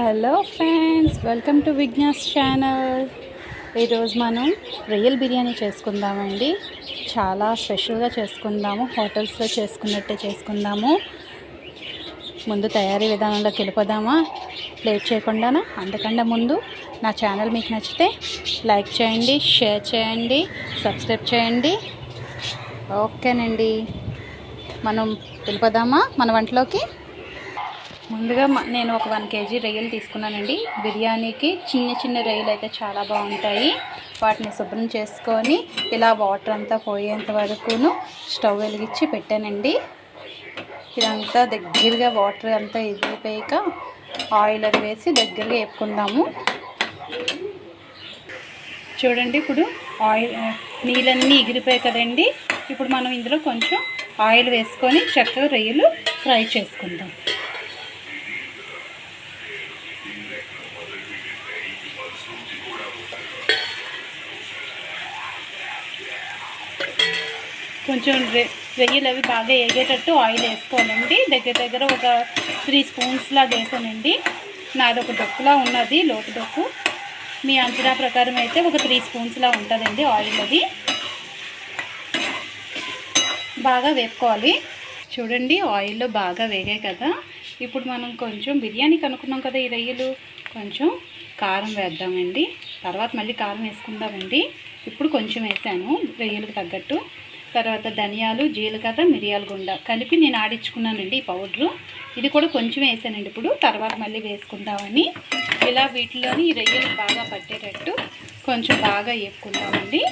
Hello friends welcome to విజ్ఞాస్ channel. ఈరోజు మనం రొయ్యల్ బిర్యానీ చేసుకుందామండి. చాలా స్పెషల్గా చేసుకుందాము హోటల్స్లో చేసుకున్నట్టే చేసుకుందాము. ముందు తయారీ విధానంలోకి వెళ్ళిపోదామా? లేట్ చేయకుండానా? అంతకన్నా ముందు నా ఛానల్ మీకు నచ్చితే లైక్ చేయండి షేర్ చేయండి సబ్స్క్రైబ్ చేయండి. ఓకేనండి. మనం వెళ్ళిపోదామా? మన వంటలోకి? ముందుగా నేను ఒక వన్ కేజీ రొయ్యలు తీసుకున్నానండి. బిర్యానీకి చిన్న చిన్న రొయ్యలు అయితే చాలా బాగుంటాయి. వాటిని శుభ్రం చేసుకొని ఇలా వాటర్ అంతా పోయేంత వరకును స్టవ్ వెలిగించి పెట్టానండి. ఇదంతా దగ్గరగా వాటర్ అంతా ఎగిరిపోయాక ఆయిల్ అది వేసి దగ్గరగా వేపుకుందాము. చూడండి ఇప్పుడు ఆయిల్ నీళ్ళన్నీ ఎగిరిపోయాయి కదండి. ఇప్పుడు మనం ఇందులో కొంచెం ఆయిల్ వేసుకొని చక్కగా రొయ్యలు ఫ్రై చేసుకుందాం. కొంచెం రె- అవి బాగా ఎగేటట్టు ఆయిల్ వేసుకోవాలండి. దగ్గర దగ్గర ఒక త్రీ స్పూన్స్ లాగా వేసానండి. నాది ఒక డొక్కులా ఉన్నది లోటు డొక్కు. మీ అంచనా ప్రకారం అయితే ఒక త్రీ స్పూన్స్లా ఉంటుందండి ఆయిల్ అది. బాగా వేపుకోవాలి. చూడండి ఆయిల్లో బాగా వేగాయి కదా. ఇప్పుడు మనం కొంచెం బిర్యానీకి అనుకున్నాం కదా ఈ రొయ్యలు. కొంచెం కారం వేద్దామండి. తర్వాత మళ్ళీ కారం వేసుకుందామండి. ఇప్పుడు కొంచెం వేసాను రొయ్యలకు తగ్గట్టు. తర్వాత ధనియాలు జీలకర్ర మిరియాల గుండ కలిపి నేను ఆడించుకున్నానండి ఈ పౌడరు. ఇది కూడా కొంచెం వేసానండి ఇప్పుడు. తర్వాత మళ్ళీ వేసుకుందామని. ఇలా వీటిలోని ఈ రొయ్యలు బాగా పట్టేటట్టు కొంచెం బాగా వేపుకుందామండి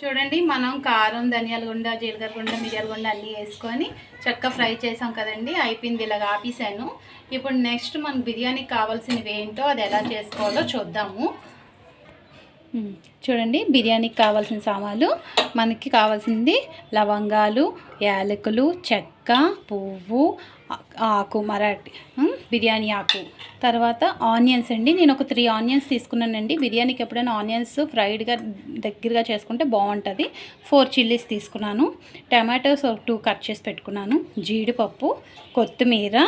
చూడండి మనం కారం ధనియాల గుండ జీలకర్ర గుండ మిరియాల గుండ అన్నీ వేసుకొని చక్కగా ఫ్రై చేసాం కదండి. అయిపోయింది ఇలాగ ఆపేసాను. ఇప్పుడు నెక్స్ట్ మనకు బిర్యానీకి కావాల్సినవి ఏంటో అది ఎలా చేసుకోవాలో చూద్దాము. చూడండి బిర్యానీకి కావాల్సిన సామాన్లు. మనకి కావాల్సింది లవంగాలు యాలకులు చెక్క పువ్వు ఆకు మరాఠీ బిర్యానీ ఆకు. తర్వాత ఆనియన్స్ అండి. నేను ఒక త్రీ ఆనియన్స్ తీసుకున్నానండి. బిర్యానీకి ఎప్పుడైనా ఆనియన్స్ ఫ్రైడ్గా దగ్గరగా చేసుకుంటే బాగుంటుంది. ఫోర్ చిల్లీస్ తీసుకున్నాను. టమాటోస్ ఒక టూ కట్ చేసి పెట్టుకున్నాను. జీడిపప్పు కొత్తిమీర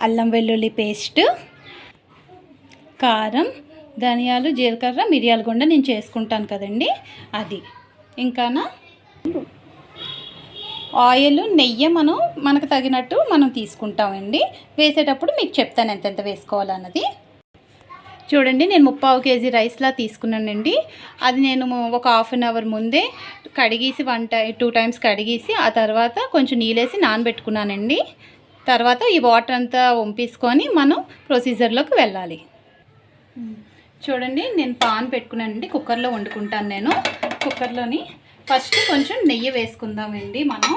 అల్లం వెల్లుల్లి పేస్ట్ కారం ధనియాలు జీలకర్ర మిరియాల గుండ నేను చేసుకుంటాను కదండి. అది. ఇంకానా? ఆయిల్ నెయ్యి మనం మనకు తగినట్టు మనం తీసుకుంటామండి. వేసేటప్పుడు మీకు చెప్తాను ఎంతెంత వేసుకోవాలన్నది. చూడండి నేను ముప్పావు కేజీ రైస్లా తీసుకున్నానండి. అది నేను ఒక హాఫ్ అన్ అవర్ ముందే కడిగేసి వన్ టై టూ టైమ్స్ కడిగేసి ఆ తర్వాత కొంచెం నీళ్ళేసి నానబెట్టుకున్నానండి. తర్వాత ఈ వాటర్ అంతా వంపేసుకొని మనం ప్రొసీజర్లోకి వెళ్ళాలి. చూడండి నేను పాన్ పెట్టుకున్నానండి కుక్కర్లో వండుకుంటాను నేను. కుక్కర్లోని ఫస్ట్ కొంచెం నెయ్యి వేసుకుందామండి మనం.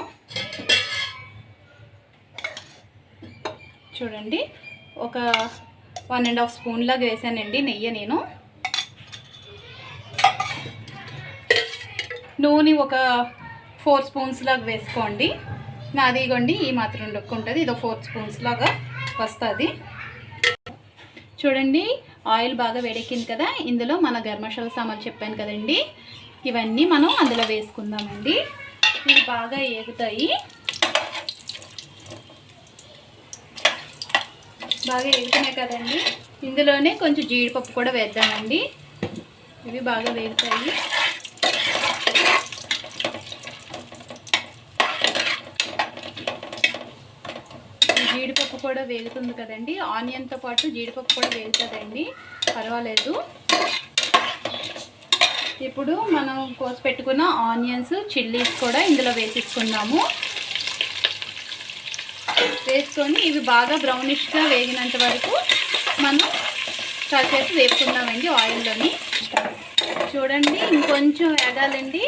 చూడండి ఒక వన్ అండ్ హాఫ్ స్పూన్ లాగా వేసానండి నెయ్యి నేను. నూనె ఒక ఫోర్ స్పూన్స్ లాగా వేసుకోండి. నాది ఇగోండి ఈ మాత్రం ఉంటుంది ఇది ఫోర్ స్పూన్స్ లాగా వస్తుంది. చూడండి ఆయిల్ బాగా వేడెక్కింది కదా ఇందులో మన గరం మసాలా సామాన్లు చెప్పాను కదండి. ఇవన్నీ మనం అందులో వేసుకుందామండి. ఇవి బాగా ఏగుతాయి. బాగా ఎగుతున్నాయి కదండి. ఇందులోనే కొంచెం జీడిపప్పు కూడా వేద్దామండి. ఇవి బాగా వేగుతాయి ఈ జీడిపప్పు కూడా వేగుతుంది కదండి. ఆనియన్తో పాటు జీడిపప్పు కూడా వేగుతుందండి. పర్వాలేదు. ఇప్పుడు మనం కోసి పెట్టుకున్న ఆనియన్స్ చిల్లీస్ కూడా ఇందులో వేసేసుకుందాము. వేసుకొని ఇవి బాగా బ్రౌనిష్గా వేగినంత వరకు మనం కాసేపు వేపుకుందామండి ఆయిల్లోని. చూడండి ఇంకొంచెం ఎగాలండి.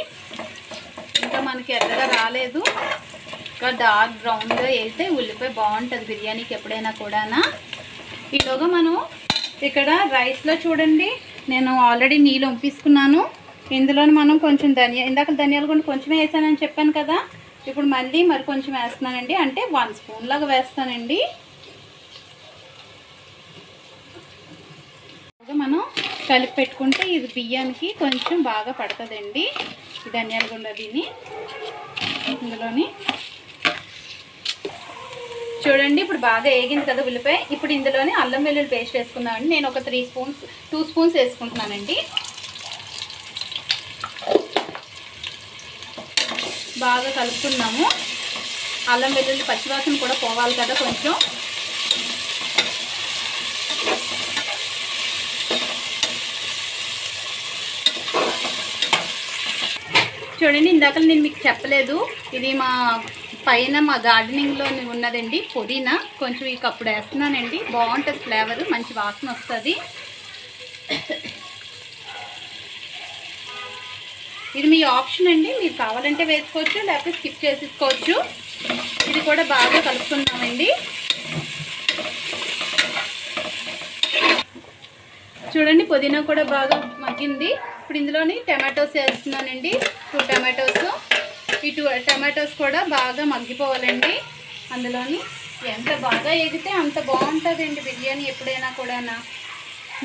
ఇంకా మనకి ఎర్రగా రాలేదు. ఇంకా డార్క్ బ్రౌన్గా వేస్తే ఉల్లిపాయ బాగుంటుంది బిర్యానీకి ఎప్పుడైనా కూడానా. ఈలోగా మనం ఇక్కడ రైస్లో చూడండి నేను ఆల్రెడీ నీళ్ళు వంపించుకున్నాను ఇందులో మనం కొంచెం ధనియా ఇందాక ధనియాలు కూడా కొంచెం వేసానని చెప్పాను కదా. ఇప్పుడు మళ్ళీ మరి కొంచెం వేస్తున్నానండి. అంటే వన్ స్పూన్ లాగా వేస్తానండి. మనం కలిపి పెట్టుకుంటే ఇది బియ్యానికి కొంచెం బాగా పడుతుందండి. ధనియాల గుండ దీన్ని ఇందులోని చూడండి ఇప్పుడు బాగా వేగింది కదా ఉల్లిపాయ. ఇప్పుడు ఇందులోనే అల్లం వెల్లుల్లి పేస్ట్ వేసుకుందామండి. నేను ఒక త్రీ స్పూన్స్ టూ స్పూన్స్ వేసుకుంటున్నానండి. బాగా కలుపుకున్నాము. అల్లం వెల్లుల్లి పచ్చివాసన కూడా పోవాలి కదా కొంచెం. చూడండి ఇందాక నేను మీకు చెప్పలేదు. ఇది మా పైన మా గార్డెనింగ్లో ఉన్నదండి పుదీనా. కొంచెం ఈ కప్పుడు వేస్తున్నానండి. బాగుంటుంది ఫ్లేవర్ మంచి వాసన వస్తుంది. ఇది మీ ఆప్షన్ అండి. మీరు కావాలంటే వేసుకోవచ్చు లేకపోతే స్కిప్ చేసేసుకోవచ్చు. ఇది కూడా బాగా కలుపుకుందామండి. చూడండి పుదీనా కూడా బాగా మగ్గింది. ఇప్పుడు ఇందులోని టమాటోస్ వేస్తున్నానండి. Two tomatoes. ఈ టూ టమాటోస్ కూడా బాగా మగ్గిపోవాలండి. అందులోని ఎంత బాగా ఎగితే అంత బాగుంటుందండి బిర్యానీ ఎప్పుడైనా కూడానా.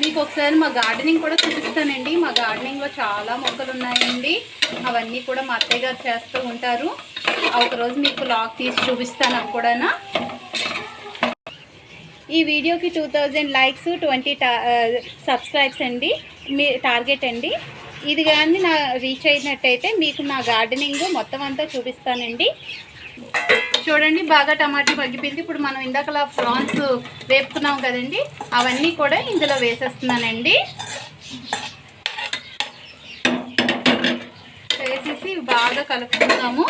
మీకు ఒకసారి మా గార్డెనింగ్ కూడా చూపిస్తానండి. మా గార్డెనింగ్లో చాలా మొక్కలు ఉన్నాయండి. అవన్నీ కూడా మా అత్తయ్య గారు చేస్తూ ఉంటారు. ఒకరోజు మీకు లాక్ తీసి చూపిస్తాను అవి కూడానా. ఈ వీడియోకి two thousand likes twenty subscribes అండి. మీ టార్గెట్ అండి. ఇది కానీ నా రీచ్ అయినట్టయితే మీకు నా గార్డెనింగ్ మొత్తం అంతా చూపిస్తానండి. చూడండి బాగా టమాటా మగ్గిపోయింది ఇప్పుడు మనం ఇందాకలా ప్రాన్స్ వేపుకున్నాం కదండి అవన్నీ కూడా ఇందులో వేసేస్తున్నానండి. వేసేసి బాగా కలుపుకుందాము.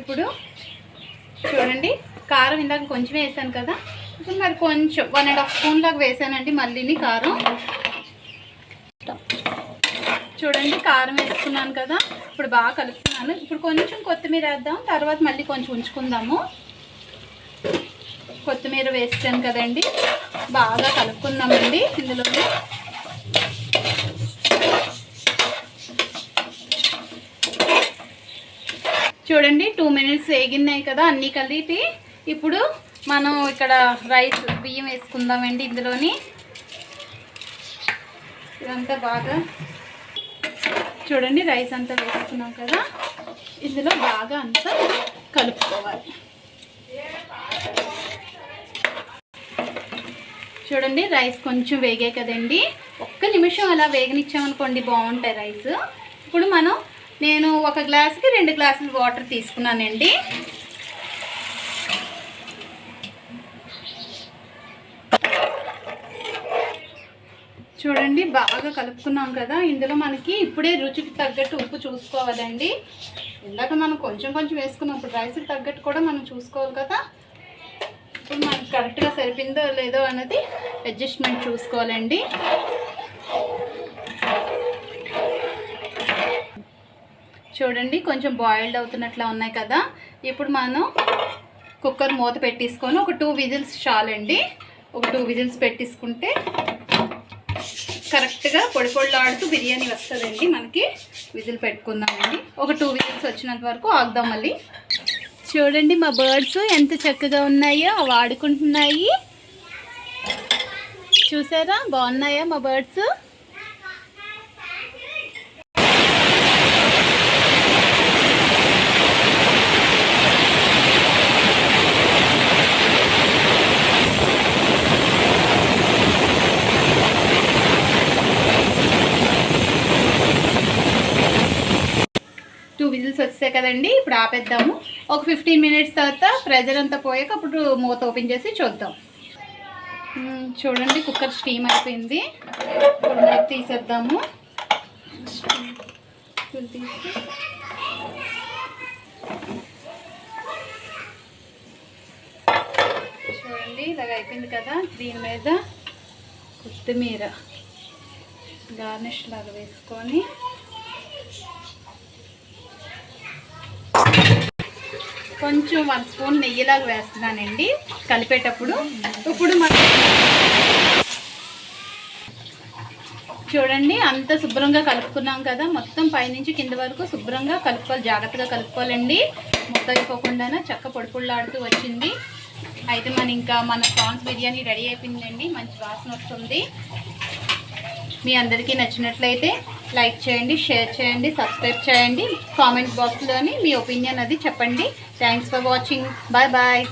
ఇప్పుడు చూడండి కారం ఇందాక కొంచెం వేసాను కదా మరి కొంచెం వన్ అండ్ హాఫ్ స్పూన్ లాగా వేసానండి మళ్ళీని కారం. చూడండి కారం వేసుకున్నాను కదా. ఇప్పుడు బాగా కలుపుతున్నాను. ఇప్పుడు కొంచెం కొత్తిమీర వేద్దాం. తర్వాత మళ్ళీ కొంచెం ఉంచుకుందాము. కొత్తిమీర వేస్తాను కదండి. బాగా కలుపుకుందామండి ఇందులో చూడండి టూ మినిట్స్ వేగినాయి కదా అన్నీ కలిపి. ఇప్పుడు మనం ఇక్కడ రైస్ బియ్యం వేసుకుందామండి ఇందులోని. ఇదంతా బాగా చూడండి రైస్ అంతా వేసుకున్నాం కదా. ఇందులో బాగా అంతా కలుపుకోవాలి. చూడండి రైస్ కొంచెం వేగే కదండి. ఒక్క నిమిషం అలా వేగనిచ్చామనుకోండి బాగుంటాయి రైస్. ఇప్పుడు మనం నేను ఒక గ్లాస్కి రెండు గ్లాసులు వాటర్ తీసుకున్నానండి. చూడండి బాగా కలుపుకున్నాం కదా. ఇందులో మనకి ఇప్పుడే రుచికి తగ్గట్టు ఉప్పు చూసుకోవాలండి. ఇందాక మనం కొంచెం కొంచెం వేసుకున్నాం ఇప్పుడు రైస్కి తగ్గట్టు కూడా మనం చూసుకోవాలి కదా. ఇప్పుడు మనకి కరెక్ట్గా సరిపోయిందో లేదో అన్నది అడ్జస్ట్మెంట్ చూసుకోవాలండి. చూడండి కొంచెం బాయిల్డ్ అవుతున్నట్లా ఉన్నాయి కదా. ఇప్పుడు మనం కుక్కర్ మూత పెట్టేసుకొని ఒక టూ విజిల్స్ చాలండి. ఒక టూ విజిల్స్ పెట్టేసుకుంటే కరెక్ట్గా పొడి పొడిలాడుతూ బిర్యానీ వస్తుందండి. మనకి విజిల్ పెట్టుకుందామండి. ఒక టూ విజిల్స్ వచ్చినంత వరకు ఆగుదాం మళ్ళీ. చూడండి మా బర్డ్స్ ఎంత చక్కగా ఉన్నాయో అవి ఆడుకుంటున్నాయి చూసారా? బాగున్నాయా మా బర్డ్స్ టూ అయిపోయాయి కదండి ఇప్పుడు ఆపేద్దాము. ఒక ఫిఫ్టీన్ మినిట్స్ తర్వాత ప్రెజర్ అంతా పోయాక అప్పుడు మూత ఓపెన్ చేసి చూద్దాం. చూడండి కుక్కర్ స్టీమ్ అయిపోయింది. ఇప్పుడు మూత తీసేద్దాము. చూడండి ఇలాగ అయిపోయింది కదా. దీని మీద కొత్తిమీర గార్నిష్ లాగా వేసుకొని కొంచెం వన్ స్పూన్ నెయ్యిలాగా వేస్తున్నానండి. కలిపేటప్పుడు ఇప్పుడు మనం చూడండి అంత శుభ్రంగా కలుపుకున్నాం కదా. మొత్తం పైనుంచి కింద వరకు శుభ్రంగా కలుపుకోవాలి జాగ్రత్తగా కలుపుకోవాలండి. ముక్క అయిపోకుండా చక్క పొడిపుళ్ళాడుతూ వచ్చింది. అయితే మన ఇంకా మన ప్రాన్స్ బిర్యానీ రెడీ అయిపోయిందండి. మంచి వాసన వస్తుంది. మీ అందరికీ నచ్చినట్లయితే లైక్ చేయండి షేర్ చేయండి సబ్స్క్రైబ్ చేయండి. కామెంట్ బాక్స్లోని మీ ఒపీనియన్ అది చెప్పండి. Thanks for watching bye bye